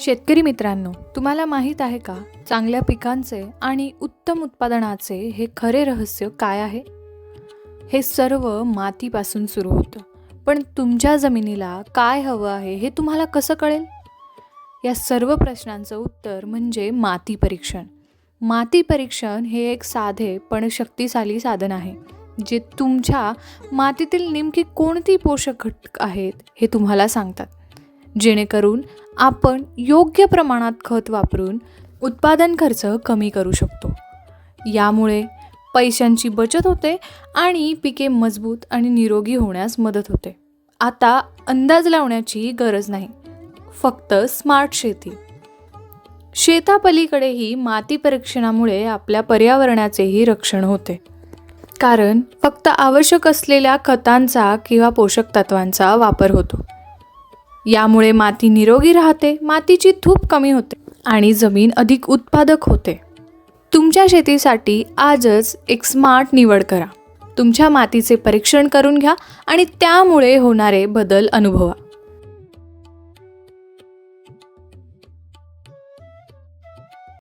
शेतकरी मित्रांनो तुम्हाला माहीत आहे का चांगल्या पिकांचे आणि उत्तम उत्पादनाचे हे खरे रहस्य काय आहे? हे सर्व मातीपासून सुरू होतं. पण तुमच्या जमिनीला काय हवं आहे हे तुम्हाला कसं कळेल? या सर्व प्रश्नांचं उत्तर म्हणजे माती परीक्षण. माती परीक्षण हे एक साधे पण शक्तिशाली साधन आहे जे तुमच्या मातीतील नेमकी कोणती पोषक घटक आहेत हे तुम्हाला सांगतात. जेणेकरून आपण योग्य प्रमाणात खत वापरून उत्पादन खर्च कमी करू शकतो. यामुळे पैशांची बचत होते आणि पिके मजबूत आणि निरोगी होण्यास मदत होते. आता अंदाज लावण्याची गरज नाही. फक्त स्मार्ट शेती. शेतापलीकडेही माती परीक्षणामुळे आपल्या पर्यावरणाचेही रक्षण होते. कारण फक्त आवश्यक असलेल्या खतांचा किंवा पोषक तत्वांचा वापर होतो. यामुळे माती निरोगी राहते मातीची धूप कमी होते आणि जमीन अधिक उत्पादक होते. तुमच्या शेतीसाठी आजच एक स्मार्ट निवड करा. तुमच्या मातीचे परीक्षण करून घ्या आणि त्यामुळे होणारे बदल अनुभवा.